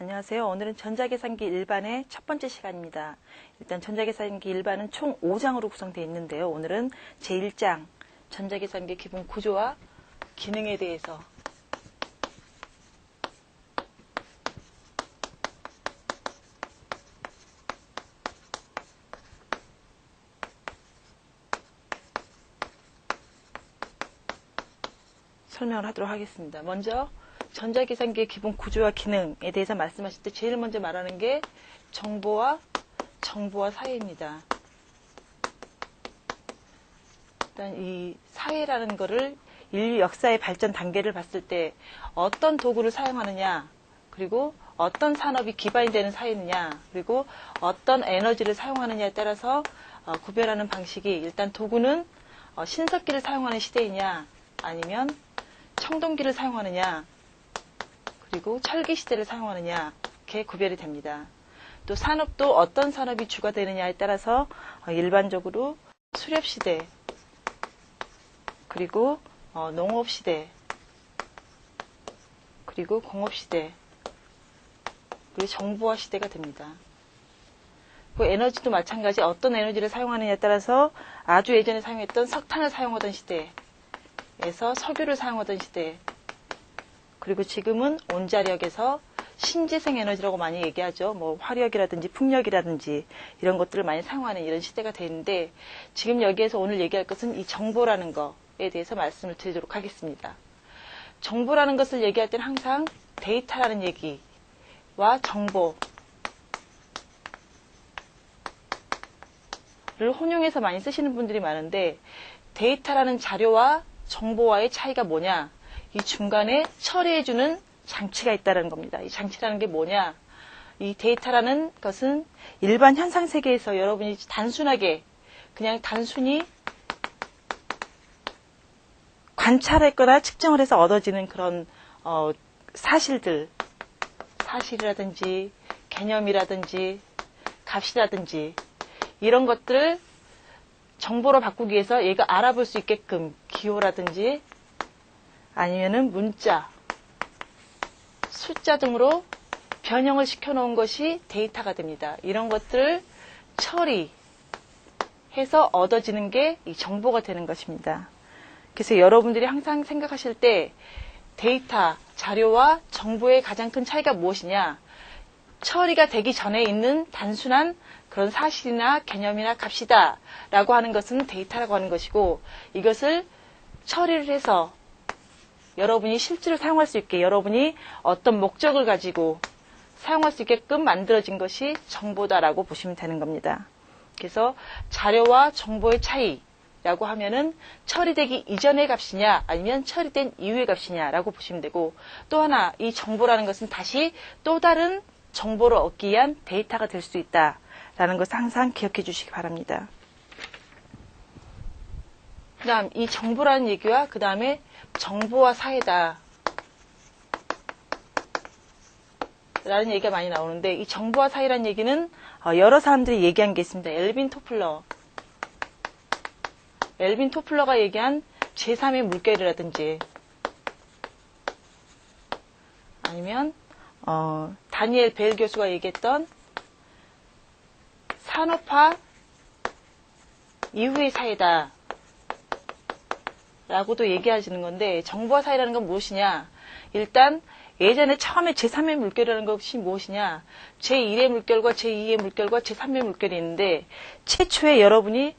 안녕하세요. 오늘은 전자계산기 일반의 첫 번째 시간입니다. 일단 전자계산기 일반은 총 5장으로 구성되어 있는데요. 오늘은 제1장 전자계산기 기본 구조와 기능에 대해서 설명을 하도록 하겠습니다. 먼저 전자계산기의 기본 구조와 기능에 대해서 말씀하실 때 제일 먼저 말하는 게 정보와 정보와 사회입니다. 일단 이 사회라는 거를 인류 역사의 발전 단계를 봤을 때 어떤 도구를 사용하느냐, 그리고 어떤 산업이 기반이 되는 사회느냐, 그리고 어떤 에너지를 사용하느냐에 따라서 어, 구별하는 방식이 일단 도구는 어, 신석기를 사용하는 시대이냐, 아니면 청동기를 사용하느냐, 그리고 철기 시대를 사용하느냐, 이렇게 구별이 됩니다. 또 산업도 어떤 산업이 주가 되느냐에 따라서 어, 일반적으로 수렵 시대, 그리고 어, 농업 시대, 그리고 공업 시대, 그리고 정보화 시대가 됩니다. 그 에너지도 마찬가지 어떤 에너지를 사용하느냐에 따라서 아주 예전에 사용했던 석탄을 사용하던 시대에서 석유를 사용하던 시대, 그리고 지금은 온자력에서 신재생 에너지라고 많이 얘기하죠. 뭐 화력이라든지 풍력이라든지 이런 것들을 많이 사용하는 이런 시대가 되는데 지금 여기에서 오늘 얘기할 것은 이 정보라는 거에 대해서 말씀을 드리도록 하겠습니다. 정보라는 것을 얘기할 때는 항상 데이터라는 얘기와 정보 를 혼용해서 많이 쓰시는 분들이 많은데 데이터라는 자료와 정보와의 차이가 뭐냐? 이 중간에 처리해주는 장치가 있다는 겁니다. 이 장치라는 게 뭐냐? 이 데이터라는 것은 일반 현상 세계에서 여러분이 단순하게 그냥 단순히 관찰했거나 측정을 해서 얻어지는 그런 어, 사실들, 사실이라든지 개념이라든지 값이라든지 이런 것들을 정보로 바꾸기 위해서 얘가 알아볼 수 있게끔 기호라든지 아니면은 문자, 숫자 등으로 변형을 시켜놓은 것이 데이터가 됩니다. 이런 것들을 처리해서 얻어지는 게 이 정보가 되는 것입니다. 그래서 여러분들이 항상 생각하실 때 데이터, 자료와 정보의 가장 큰 차이가 무엇이냐? 처리가 되기 전에 있는 단순한 그런 사실이나 개념이나 값이다 라고 하는 것은 데이터라고 하는 것이고 이것을 처리를 해서 여러분이 실제로 사용할 수 있게 여러분이 어떤 목적을 가지고 사용할 수 있게끔 만들어진 것이 정보다라고 보시면 되는 겁니다. 그래서 자료와 정보의 차이라고 하면은 처리되기 이전의 값이냐 아니면 처리된 이후의 값이냐라고 보시면 되고 또 하나 이 정보라는 것은 다시 또 다른 정보를 얻기 위한 데이터가 될 수 있다라는 것을 항상 기억해 주시기 바랍니다. 그 다음 이 정보라는 얘기와 그 다음에 정보와 사회다. 라는 얘기가 많이 나오는데 이 정보와 사회라는 얘기는 어, 여러 사람들이 얘기한 게 있습니다. 엘빈 토플러. 엘빈 토플러가 얘기한 제3의 물결이라든지 아니면 어, 다니엘 벨 교수가 얘기했던 산업화 이후의 사회다. 라고도 얘기하시는 건데 정보화 사회라는 건 무엇이냐? 일단 예전에 처음에 제3의 물결이라는 것이 무엇이냐? 제1의 물결과 제2의 물결과 제3의 물결이 있는데 최초에 여러분이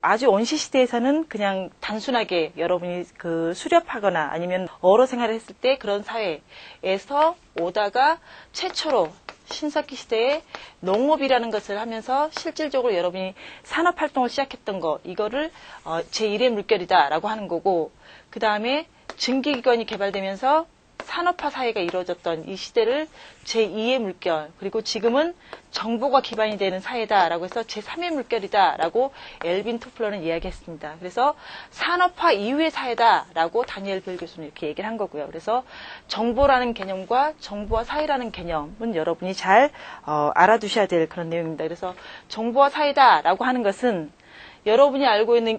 아주 원시 시대에서는 그냥 단순하게 여러분이 그 수렵하거나 아니면 어로 생활을 했을 때 그런 사회에서 오다가 최초로 신석기 시대에 농업이라는 것을 하면서 실질적으로 여러분이 산업 활동을 시작했던 거 이거를 어, 제1의 물결이다라고 하는 거고 그 다음에 증기기관이 개발되면서 산업화 사회가 이루어졌던 이 시대를 제2의 물결 그리고 지금은 정보가 기반이 되는 사회다라고 해서 제3의 물결이다라고 엘빈 토플러는 이야기했습니다. 그래서 산업화 이후의 사회다라고 다니엘 벨 교수는 이렇게 얘기를 한 거고요. 그래서 정보라는 개념과 정보와 사회라는 개념은 여러분이 잘 어, 알아두셔야 될 그런 내용입니다. 그래서 정보와 사회다라고 하는 것은 여러분이 알고 있는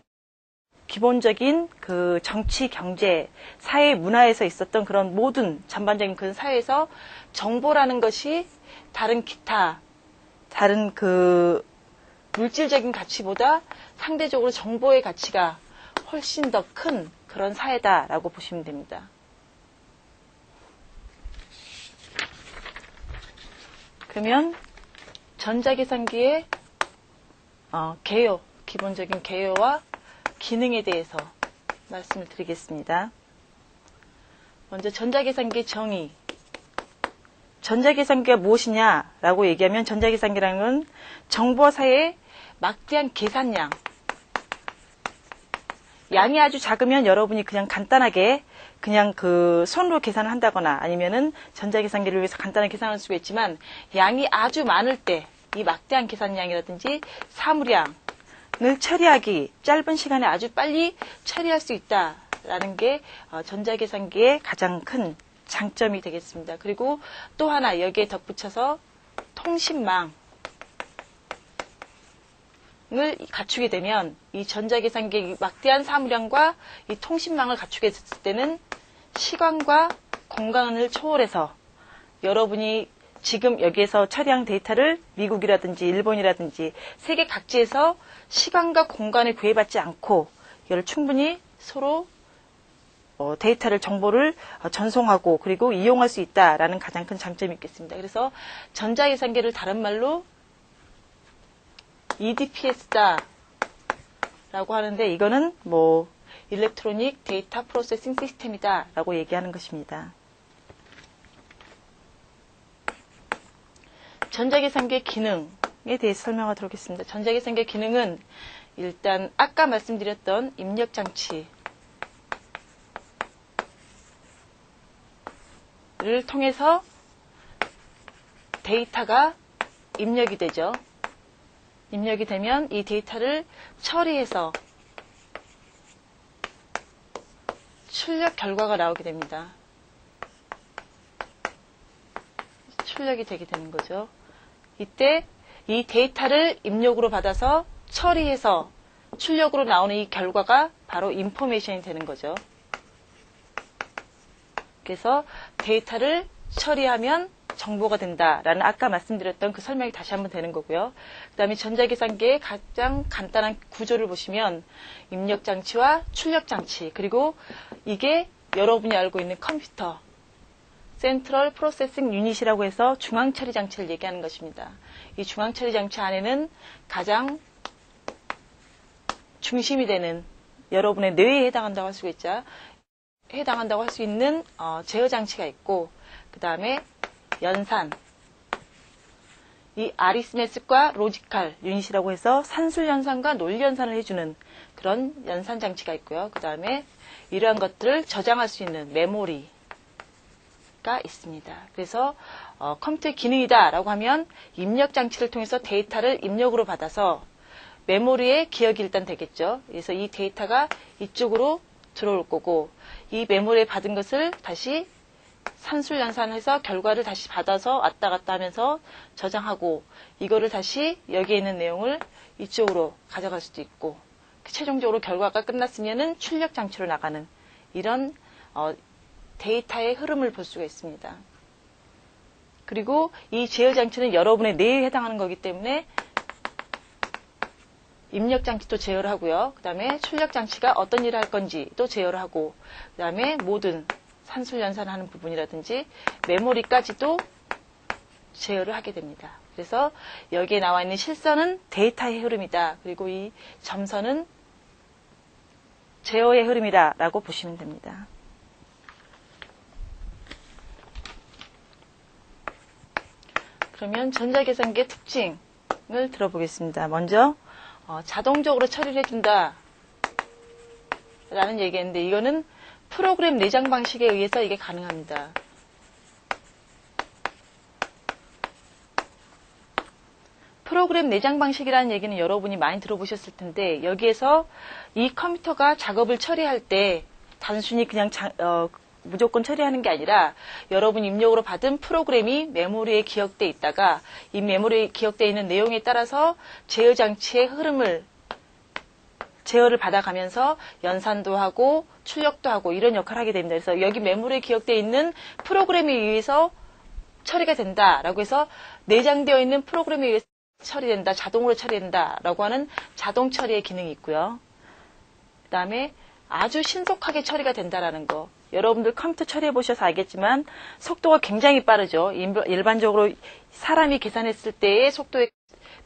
기본적인 그 정치, 경제, 사회, 문화에서 있었던 그런 모든 전반적인 그 사회에서 정보라는 것이 다른 기타, 다른 그 물질적인 가치보다 상대적으로 정보의 가치가 훨씬 더 큰 그런 사회다라고 보시면 됩니다. 그러면 전자계산기의 어, 개요, 기본적인 개요와 기능에 대해서 말씀을 드리겠습니다. 먼저 전자계산기 정의. 전자계산기가 무엇이냐라고 얘기하면 전자계산기라는 건 정보사의 막대한 계산량. 양이 아주 작으면 여러분이 그냥 간단하게 그냥 그 손으로 계산을 한다거나 아니면은 전자계산기를 위해서 간단하게 계산할 수가 있지만 양이 아주 많을 때 이 막대한 계산량이라든지 사물량 을 처리하기 짧은 시간에 아주 빨리 처리할 수 있다라는 게 어, 전자계산기의 가장 큰 장점이 되겠습니다. 그리고 또 하나 여기에 덧붙여서 통신망 을 갖추게 되면 이 전자계산기 막대한 사물량과 이 통신망을 갖추게 됐을 때는 시간과 공간을 초월해서 여러분이 지금 여기에서 처리한 데이터를 미국이라든지 일본이라든지 세계 각지에서 시간과 공간에 구애받지 않고 이를 충분히 서로 어, 데이터를 정보를 어, 전송하고 그리고 이용할 수 있다라는 가장 큰 장점이 있겠습니다. 그래서 전자계산기를 다른 말로 EDPS다 라고 하는데 이거는 뭐 일렉트로닉 데이터 프로세싱 시스템이다 라고 얘기하는 것입니다. 전자계산기의 기능 에 대해서 설명하도록 하겠습니다. 전자계산기의 기능은 일단 아까 말씀드렸던 입력장치를 통해서 데이터가 입력이 되죠. 입력이 되면 이 데이터를 처리해서 출력 결과가 나오게 됩니다. 출력이 되게 되는 거죠. 이때 이 데이터를 입력으로 받아서 처리해서 출력으로 나오는 이 결과가 바로 인포메이션이 되는 거죠. 그래서 데이터를 처리하면 정보가 된다라는 아까 말씀드렸던 그 설명이 다시 한번 되는 거고요. 그 다음에 전자계산기의 가장 간단한 구조를 보시면 입력장치와 출력장치 그리고 이게 여러분이 알고 있는 컴퓨터 센트럴 프로세싱 유닛이라고 해서 중앙 처리 장치를 얘기하는 것입니다. 이 중앙 처리 장치 안에는 가장 중심이 되는 여러분의 뇌에 해당한다고 할 수 있죠. 해당한다고 할 수 있는 어, 제어 장치가 있고 그 다음에 연산 이 아리스메스과 로지칼 유닛이라고 해서 산술 연산과 논리 연산을 해주는 그런 연산 장치가 있고요. 그 다음에 이러한 것들을 저장할 수 있는 메모리 가 있습니다. 그래서 어, 컴퓨터의 기능이다라고 하면 입력 장치를 통해서 데이터를 입력으로 받아서 메모리에 기억이 일단 되겠죠. 그래서 이 데이터가 이쪽으로 들어올 거고 이 메모리에 받은 것을 다시 산술 연산해서 결과를 다시 받아서 왔다 갔다 하면서 저장하고 이거를 다시 여기에 있는 내용을 이쪽으로 가져갈 수도 있고 최종적으로 결과가 끝났으면은 출력 장치로 나가는 이런 어, 데이터의 흐름을 볼 수가 있습니다. 그리고 이 제어 장치는 여러분의 뇌에 해당하는 거기 때문에 입력 장치도 제어를 하고요. 그 다음에 출력 장치가 어떤 일을 할 건지 또 제어를 하고 그 다음에 모든 산술 연산하는 부분이라든지 메모리까지도 제어를 하게 됩니다. 그래서 여기에 나와 있는 실선은 데이터의 흐름이다. 그리고 이 점선은 제어의 흐름이다. 라고 보시면 됩니다. 그러면 전자계산기의 특징을 들어보겠습니다. 먼저 어, 자동적으로 처리를 해준다. 라는 얘기인데 이거는 프로그램 내장 방식에 의해서 이게 가능합니다. 프로그램 내장 방식이라는 얘기는 여러분이 많이 들어보셨을 텐데 여기에서 이 컴퓨터가 작업을 처리할 때 단순히 그냥 자, 어, 무조건 처리하는 게 아니라 여러분 입력으로 받은 프로그램이 메모리에 기억돼 있다가 이 메모리에 기억돼 있는 내용에 따라서 제어 장치의 흐름을 제어를 받아가면서 연산도 하고 출력도 하고 이런 역할을 하게 됩니다. 그래서 여기 메모리에 기억되어 있는 프로그램에 의해서 처리가 된다라고 해서 내장되어 있는 프로그램에 의해서 처리된다, 자동으로 처리된다라고 하는 자동 처리의 기능이 있고요. 그 다음에 아주 신속하게 처리가 된다라는 거. 여러분들 컴퓨터 처리해 보셔서 알겠지만 속도가 굉장히 빠르죠. 일- 일반적으로 사람이 계산했을 때의 속도에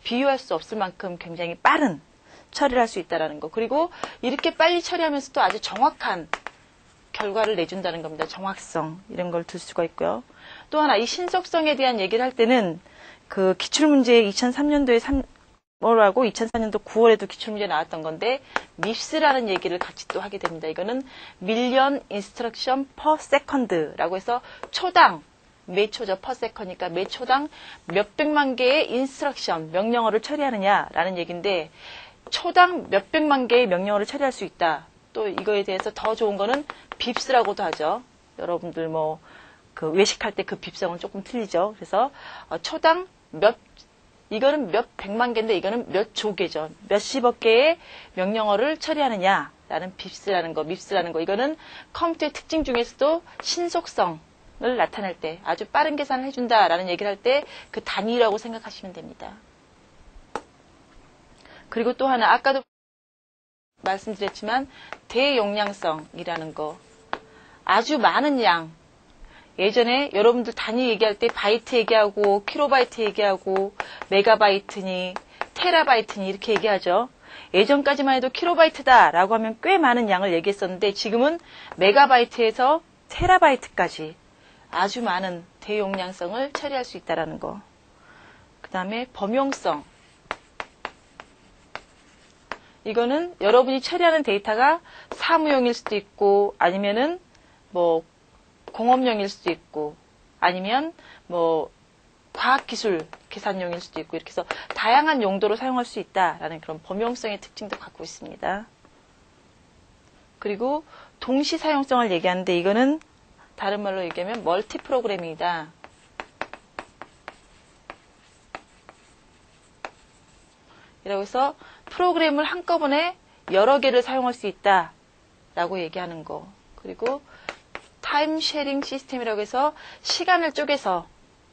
비유할 수 없을 만큼 굉장히 빠른 처리를 할 수 있다라는 거. 그리고 이렇게 빨리 처리하면서도 아주 정확한 결과를 내준다는 겁니다. 정확성 이런 걸둘 수가 있고요. 또 하나 이 신속성에 대한 얘기를 할 때는 그 기출문제 2003년도에 3 월하고 2004년도 9월에도 기출문제 나왔던 건데 밉스라는 얘기를 같이 또 하게 됩니다. 이거는 million instruction per second라고 해서 초당 매 초죠 per second이니까 매 초당 몇백만 개의 instruction 명령어를 처리하느냐라는 얘기인데 초당 몇백만 개의 명령어를 처리할 수 있다. 또 이거에 대해서 더 좋은 거는 빕스라고도 하죠. 여러분들 뭐 그 외식할 때 그 빕성은 조금 틀리죠. 그래서 어, 초당 몇 이거는 몇 백만 개인데 이거는 몇 조 개죠. 몇십억 개의 명령어를 처리하느냐라는 빕스라는 거, 밉스라는 거. 이거는 컴퓨터의 특징 중에서도 신속성을 나타낼 때 아주 빠른 계산을 해준다라는 얘기를 할 때 그 단위라고 생각하시면 됩니다. 그리고 또 하나 아까도 말씀드렸지만 대용량성이라는 거 아주 많은 양 예전에 여러분들 단위 얘기할 때 바이트 얘기하고 킬로바이트 얘기하고 메가바이트니 테라바이트니 이렇게 얘기하죠. 예전까지만 해도 킬로바이트다 라고 하면 꽤 많은 양을 얘기했었는데 지금은 메가바이트에서 테라바이트까지 아주 많은 대용량성을 처리할 수 있다라는 거. 그 다음에 범용성. 이거는 여러분이 처리하는 데이터가 사무용일 수도 있고 아니면은 뭐 공업용일 수도 있고 아니면 뭐 과학기술 계산용일 수도 있고 이렇게 해서 다양한 용도로 사용할 수 있다라는 그런 범용성의 특징도 갖고 있습니다. 그리고 동시 사용성을 얘기하는데 이거는 다른 말로 얘기하면 멀티 프로그래밍이다. 이라고 해서 프로그램을 한꺼번에 여러 개를 사용할 수 있다라고 얘기하는 거. 그리고 타임 쉐링 시스템이라고 해서 시간을 쪼개서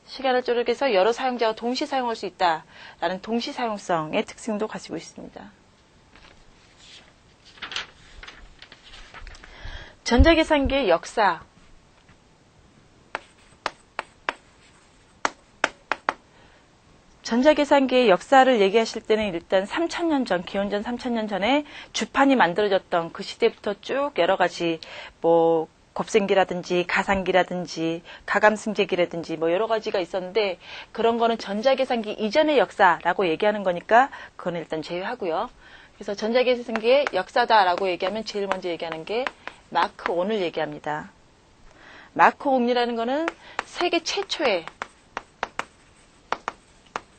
시간을 쪼개서 여러 사용자가 동시 사용할 수 있다라는 동시 사용성의 특징도 가지고 있습니다. 전자계산기의 역사 전자계산기의 역사를 얘기하실 때는 일단 3,000년 전, 기원전 3,000년 전에 주판이 만들어졌던 그 시대부터 쭉 여러 가지 뭐 곱셈기라든지 가상기라든지 가감승제기라든지 뭐 여러 가지가 있었는데 그런 거는 전자계산기 이전의 역사라고 얘기하는 거니까 그건 일단 제외하고요. 그래서 전자계산기의 역사다라고 얘기하면 제일 먼저 얘기하는 게 마크 1을 얘기합니다. 마크 1이라는 거는 세계 최초의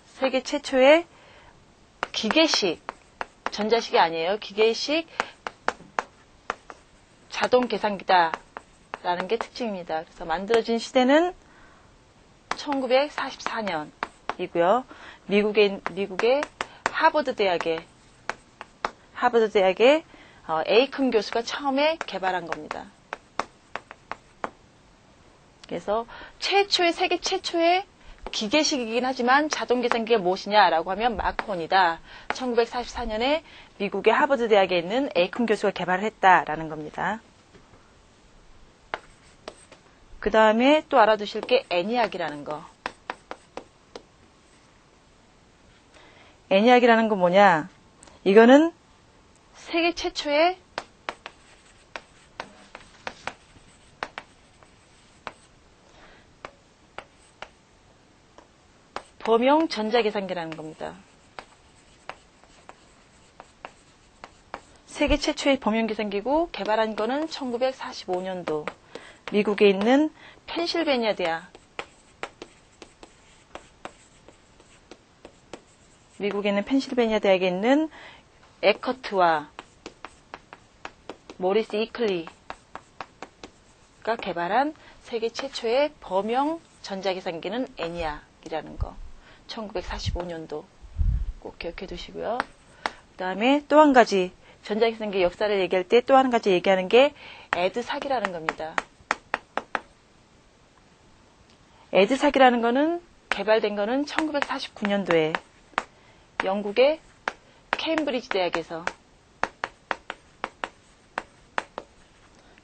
세계 최초의 기계식, 전자식이 아니에요. 기계식 자동 계산기다 라는 게 특징입니다. 그래서 만들어진 시대는 1944년이고요. 미국의 미국의 하버드 대학의 하버드 대학의 어, 에이큰 교수가 처음에 개발한 겁니다. 그래서 최초의 세계 최초의 기계식이긴 하지만 자동 계산기가 무엇이냐라고 하면 마크온이다. 1944년에 미국의 하버드 대학에 있는 에이큰 교수가 개발을 했다라는 겁니다. 그 다음에 또 알아두실 게 애니악이라는 거. 애니악이라는 건 뭐냐? 이거는 세계 최초의 범용 전자계산기라는 겁니다. 세계 최초의 범용 계산기고 개발한 거는 1945년도 미국에 있는 펜실베니아 대학 미국에 있는 펜실베니아 대학에 있는 에커트와 모리스 이클리가 개발한 세계 최초의 범용 전자계산기는 애니악이라는 거. 1945년도 꼭 기억해 두시고요. 그 다음에 또 한 가지 전자기상기 역사를 얘기할 때 또 한 가지 얘기하는 게 에드 사기라는 겁니다. 에드 사기라는 거는 개발된 거는 1949년도에 영국의 케임브리지 대학에서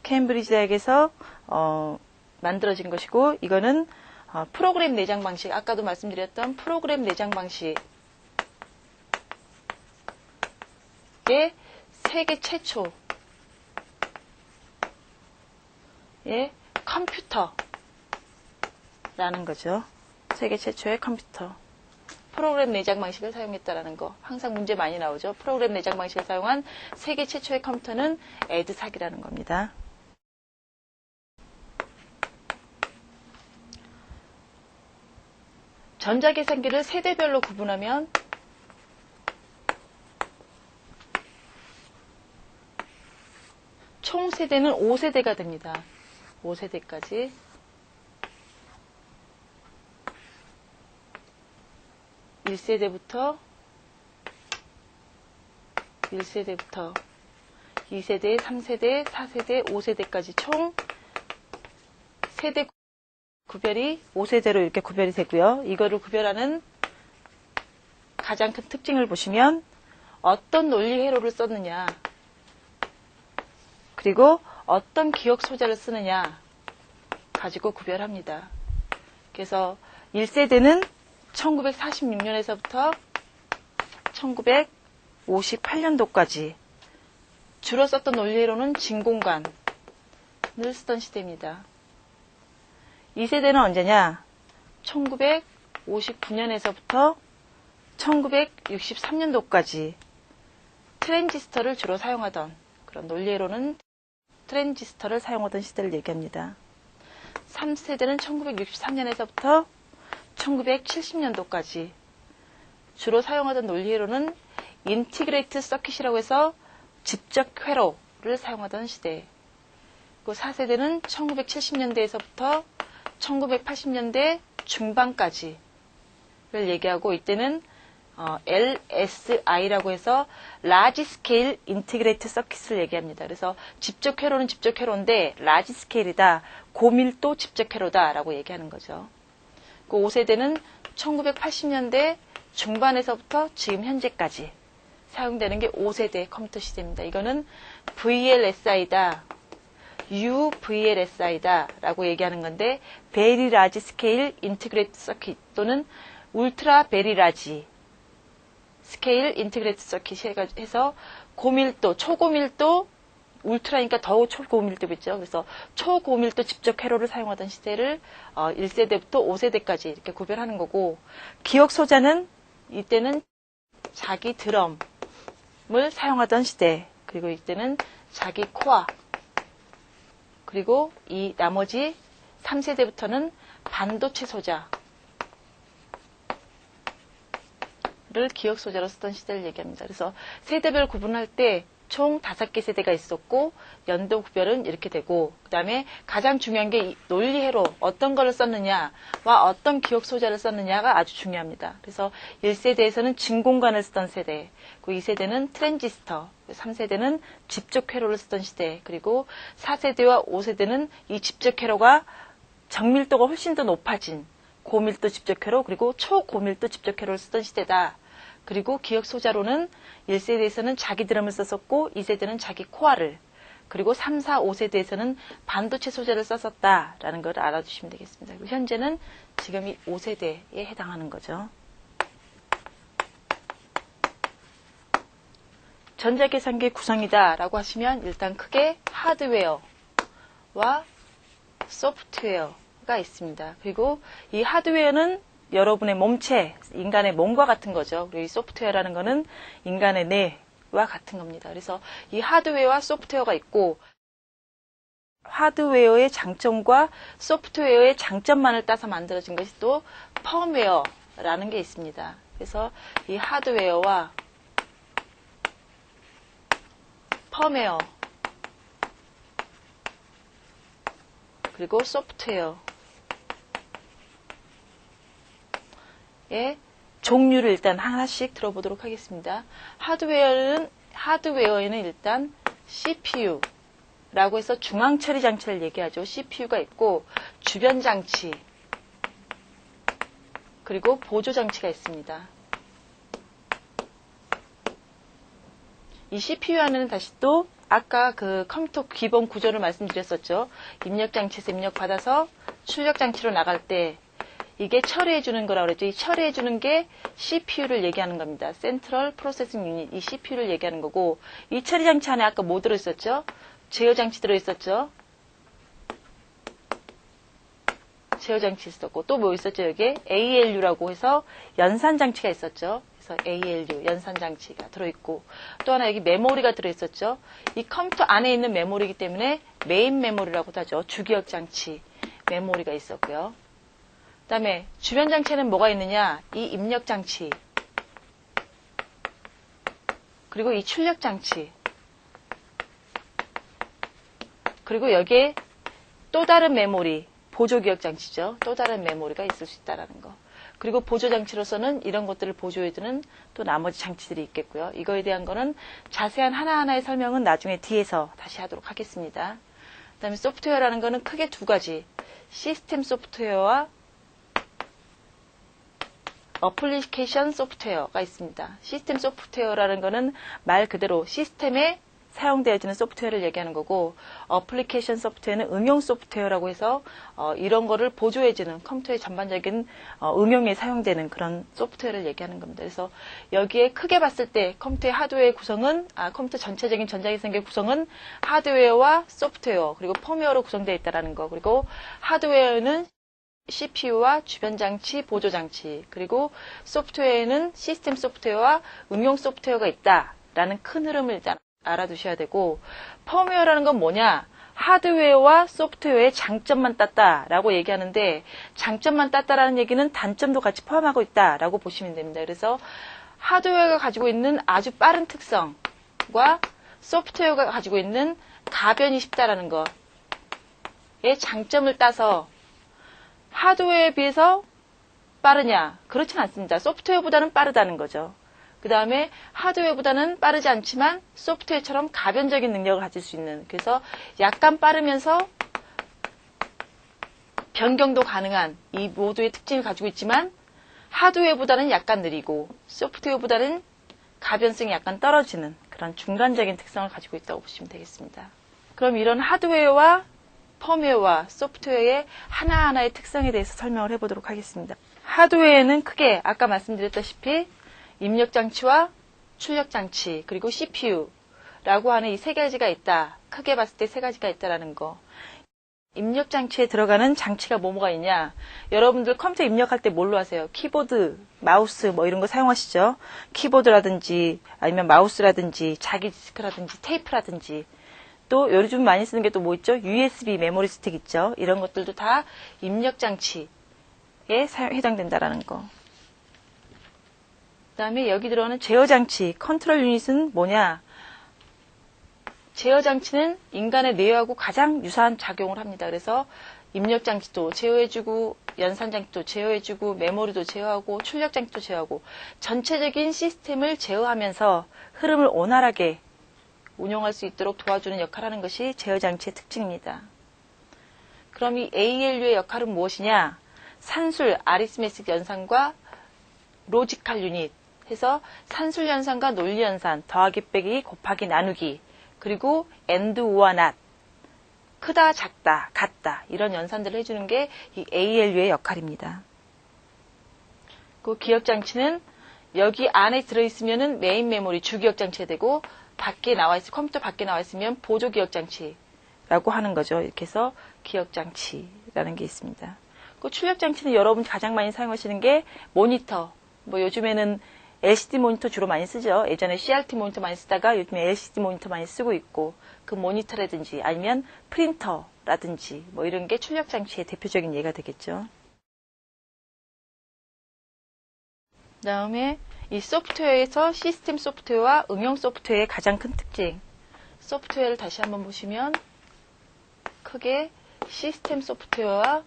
케임브리지 대학에서 어, 만들어진 것이고 이거는 어, 프로그램 내장 방식 아까도 말씀드렸던 프로그램 내장 방식의 세계 최초의 컴퓨터 라는 거죠. 세계 최초의 컴퓨터. 프로그램 내장 방식을 사용했다라는 거. 항상 문제 많이 나오죠. 프로그램 내장 방식을 사용한 세계 최초의 컴퓨터는 에드삭이라는 겁니다. 전자계산기를 세대별로 구분하면 총 세대는 5세대가 됩니다. 5세대까지. 1세대부터 1세대부터 2세대, 3세대, 4세대, 5세대까지 총 세대 구별이 5세대로 이렇게 구별이 되고요. 이거를 구별하는 가장 큰 특징을 보시면 어떤 논리 회로를 썼느냐 그리고 어떤 기억 소재를 쓰느냐 가지고 구별합니다. 그래서 1세대는 1946년에서부터 1958년도까지 주로 썼던 논리로는 진공관을 쓰던 시대입니다. 2세대는 언제냐? 1959년에서부터 1963년도까지 트랜지스터를 주로 사용하던 그런 논리로는 트랜지스터를 사용하던 시대를 얘기합니다. 3세대는 1963년에서부터 1970년도까지 주로 사용하던 논리로는 인티그레이트 서킷이라고 해서 직접 회로를 사용하던 시대. 그 4세대는 1970년대에서부터 1980년대 중반까지를 얘기하고 이때는 어, LSI라고 해서 라지 스케일 인티그레이트 서킷을 얘기합니다. 그래서 직접 회로는 직접 회로인데 라지 스케일이다. 고밀도 직접 회로다라고 얘기하는 거죠. 그 5세대는 1980년대 중반에서부터 지금 현재까지 사용되는 게 5세대 컴퓨터 시대입니다. 이거는 VLSI다. UVLSI다 라고 얘기하는 건데 베리 라지 스케일 인티그레이트 서킷 또는 울트라 베리 라지 스케일 인티그레이트 서킷 해서 고밀도, 초고밀도 울트라니까 더욱 초고밀도겠죠. 그래서 초고밀도 직접 회로를 사용하던 시대를 어, 1세대부터 5세대까지 이렇게 구별하는 거고 기억 소자는 이때는 자기 드럼을 사용하던 시대 그리고 이때는 자기 코어 그리고 이 나머지 3세대부터는 반도체 소자 를 기억 소자로 쓰던 시대를 얘기합니다. 그래서 세대별 구분할 때 총 다섯 개 세대가 있었고 연도 구별은 이렇게 되고 그 다음에 가장 중요한 게 논리회로 어떤 거를 썼느냐와 어떤 기억 소자를 썼느냐가 아주 중요합니다. 그래서 1세대에서는 진공관을 쓰던 세대, 그 2세대는 트랜지스터, 3세대는 집적 회로를 쓰던 시대, 그리고 4세대와 5세대는 이 집적 회로가 정밀도가 훨씬 더 높아진 고밀도 집적 회로 그리고 초고밀도 집적 회로를 쓰던 시대다. 그리고 기억 소자로는 1세대에서는 자기 드럼을 썼었고 2세대는 자기 코아를 그리고 3, 4, 5세대에서는 반도체 소재를 썼었다라는 걸 알아두시면 되겠습니다. 현재는 지금 이 5세대에 해당하는 거죠. 전자계산기 구성이다라고 하시면 일단 크게 하드웨어와 소프트웨어가 있습니다. 그리고 이 하드웨어는 여러분의 몸체, 인간의 몸과 같은 거죠. 그리고 이 소프트웨어라는 거는 인간의 뇌와 같은 겁니다. 그래서 이 하드웨어와 소프트웨어가 있고 하드웨어의 장점과 소프트웨어의 장점만을 따서 만들어진 것이 또 펌웨어라는 게 있습니다. 그래서 이 하드웨어와 펌웨어 그리고 소프트웨어 의 종류를 일단 하나씩 들어보도록 하겠습니다. 하드웨어는 하드웨어에는 일단 CPU라고 해서 중앙 처리 장치를 얘기하죠. CPU가 있고 주변 장치 그리고 보조 장치가 있습니다. 이 CPU 안에는 다시 또 아까 그 컴퓨터 기본 구조를 말씀드렸었죠. 입력 장치에서 입력 받아서 출력 장치로 나갈 때 이게 처리해 주는 거라고 그랬죠. 이 처리해 주는 게 CPU를 얘기하는 겁니다. 센트럴 프로세싱 유닛 이 CPU를 얘기하는 거고 이 처리 장치 안에 아까 뭐 들어 있었죠? 제어 장치 들어 있었죠. 제어 장치 있었고 또 뭐 있었죠? 여기에 ALU라고 해서 연산 장치가 있었죠. 그래서 ALU 연산 장치가 들어 있고 또 하나 여기 메모리가 들어 있었죠. 이 컴퓨터 안에 있는 메모리이기 때문에 메인 메모리라고도 하죠. 주기억 장치 메모리가 있었고요. 그 다음에 주변 장치에는 뭐가 있느냐? 이 입력 장치. 그리고 이 출력 장치. 그리고 여기에 또 다른 메모리, 보조 기억 장치죠. 또 다른 메모리가 있을 수 있다라는 거. 그리고 보조 장치로서는 이런 것들을 보조해주는 또 나머지 장치들이 있겠고요. 이거에 대한 거는 자세한 하나하나의 설명은 나중에 뒤에서 다시 하도록 하겠습니다. 그 다음에 소프트웨어라는 거는 크게 두 가지. 시스템 소프트웨어와 어플리케이션 소프트웨어가 있습니다. 시스템 소프트웨어라는 거는 말 그대로 시스템에 사용되어지는 소프트웨어를 얘기하는 거고 어플리케이션 소프트웨어는 응용 소프트웨어라고 해서 어, 이런 거를 보조해주는 컴퓨터의 전반적인 어, 응용에 사용되는 그런 소프트웨어를 얘기하는 겁니다. 그래서 여기에 크게 봤을 때 컴퓨터의 하드웨어의 구성은 아, 컴퓨터 전체적인 전자기기생의 구성은 하드웨어와 소프트웨어 그리고 펌웨어로 구성되어 있다라는 거 그리고 하드웨어는 CPU와 주변 장치, 보조 장치, 그리고 소프트웨어에는 시스템 소프트웨어와 응용 소프트웨어가 있다라는 큰 흐름을 일단 알아두셔야 되고, 펌웨어라는 건 뭐냐? 하드웨어와 소프트웨어의 장점만 땄다라고 얘기하는데, 장점만 땄다라는 얘기는 단점도 같이 포함하고 있다라고 보시면 됩니다. 그래서 하드웨어가 가지고 있는 아주 빠른 특성과 소프트웨어가 가지고 있는 가변이 쉽다라는 거의 장점을 따서 하드웨어에 비해서 빠르냐? 그렇진 않습니다. 소프트웨어보다는 빠르다는 거죠. 그 다음에 하드웨어보다는 빠르지 않지만 소프트웨어처럼 가변적인 능력을 가질 수 있는 그래서 약간 빠르면서 변경도 가능한 이 모두의 특징을 가지고 있지만 하드웨어보다는 약간 느리고 소프트웨어보다는 가변성이 약간 떨어지는 그런 중간적인 특성을 가지고 있다고 보시면 되겠습니다. 그럼 이런 하드웨어와 펌웨어와 소프트웨어의 하나하나의 특성에 대해서 설명을 해보도록 하겠습니다. 하드웨어는 크게 아까 말씀드렸다시피 입력 장치와 출력 장치 그리고 CPU라고 하는 이 세 가지가 있다. 크게 봤을 때 세 가지가 있다라는 거. 입력 장치에 들어가는 장치가 뭐뭐가 있냐? 여러분들 컴퓨터 입력할 때 뭘로 하세요? 키보드, 마우스 뭐 이런 거 사용하시죠? 키보드라든지 아니면 마우스라든지 자기 디스크라든지 테이프라든지 또 요즘 많이 쓰는 게 또 뭐 있죠? USB 메모리 스틱 있죠? 이런 것들도 다 입력 장치에 해당된다라는 거. 그 다음에 여기 들어오는 제어 장치, 컨트롤 유닛은 뭐냐? 제어 장치는 인간의 뇌하고 가장 유사한 작용을 합니다. 그래서 입력 장치도 제어해주고 연산 장치도 제어해주고 메모리도 제어하고 출력 장치도 제어하고 전체적인 시스템을 제어하면서 흐름을 원활하게 운영할 수 있도록 도와주는 역할을 하는 것이 제어 장치의 특징입니다. 그럼 이 ALU의 역할은 무엇이냐? 산술, 아리스메틱 연산과 로지칼 유닛 해서 산술 연산과 논리 연산, 더하기 빼기, 곱하기 나누기, 그리고 엔드 우와 낫, 크다, 작다, 같다 이런 연산들을 해주는 게 이 ALU의 역할입니다. 그 기억 장치는 여기 안에 들어있으면은 메인 메모리 주기억 장치가 되고 밖에 나와 있을 컴퓨터 밖에 나와 있으면 보조 기억 장치라고 하는 거죠. 이렇게 해서 기억 장치라는 게 있습니다. 그 출력 장치는 여러분 가장 많이 사용하시는 게 모니터. 뭐 요즘에는 LCD 모니터 주로 많이 쓰죠. 예전에 CRT 모니터 많이 쓰다가 요즘에 LCD 모니터 많이 쓰고 있고 그 모니터라든지 아니면 프린터라든지 뭐 이런 게 출력 장치의 대표적인 예가 되겠죠. 그다음에 이 소프트웨어에서 시스템 소프트웨어와 응용 소프트웨어의 가장 큰 특징. 소프트웨어를 다시 한번 보시면 크게 시스템 소프트웨어와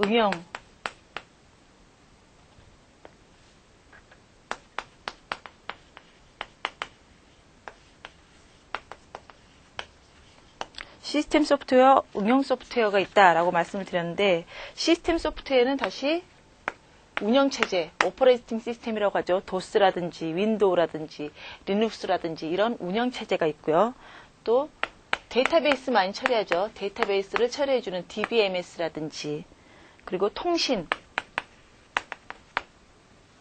응용 시스템 소프트웨어, 응용 소프트웨어가 있다라고 말씀을 드렸는데 시스템 소프트웨어는 다시 운영체제, 오퍼레이팅 시스템이라고 하죠. 도스라든지 윈도우라든지 리눅스라든지 이런 운영체제가 있고요. 또 데이터베이스 많이 처리하죠. 데이터베이스를 처리해주는 DBMS라든지 그리고 통신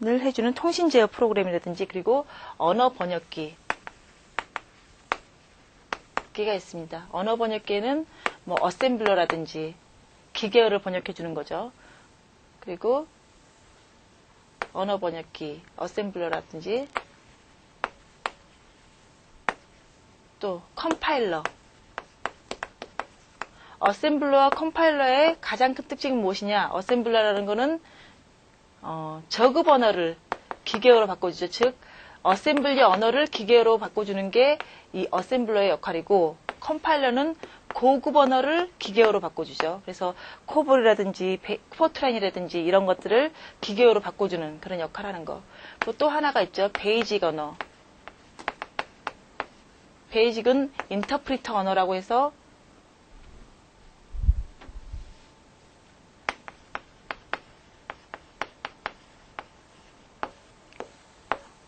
을 해주는 통신 제어 프로그램이라든지 그리고 언어 번역기 기가 있습니다. 언어 번역기에는 뭐 어셈블러라든지 기계어를 번역해 주는 거죠. 그리고 언어 번역기 어셈블러라든지 또 컴파일러 어셈블러와 컴파일러의 가장 큰 특징이 무엇이냐? 어셈블러라는 거는 어, 저급 언어를 기계어로 바꿔주죠. 즉, 어셈블리 언어를 기계어로 바꿔주는 게 이 어셈블러의 역할이고, 컴파일러는 고급 언어를 기계어로 바꿔주죠. 그래서 코볼이라든지 포트라인이라든지 이런 것들을 기계어로 바꿔주는 그런 역할을 하는 거. 또 하나가 있죠. 베이직 언어. 베이직은 인터프리터 언어라고 해서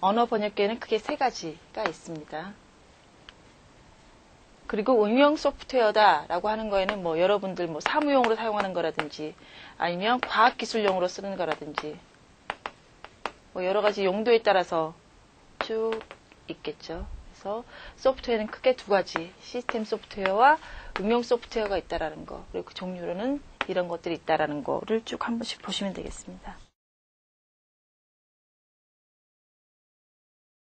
언어 번역기에는 크게 세 가지가 있습니다. 그리고 응용 소프트웨어다라고 하는 거에는 뭐 여러분들 뭐 사무용으로 사용하는 거라든지 아니면 과학기술용으로 쓰는 거라든지 뭐 여러 가지 용도에 따라서 쭉 있겠죠. 그래서 소프트웨어는 크게 두 가지 시스템 소프트웨어와 응용 소프트웨어가 있다라는 거 그리고 그 종류로는 이런 것들이 있다라는 거를 쭉 한 번씩 보시면 되겠습니다.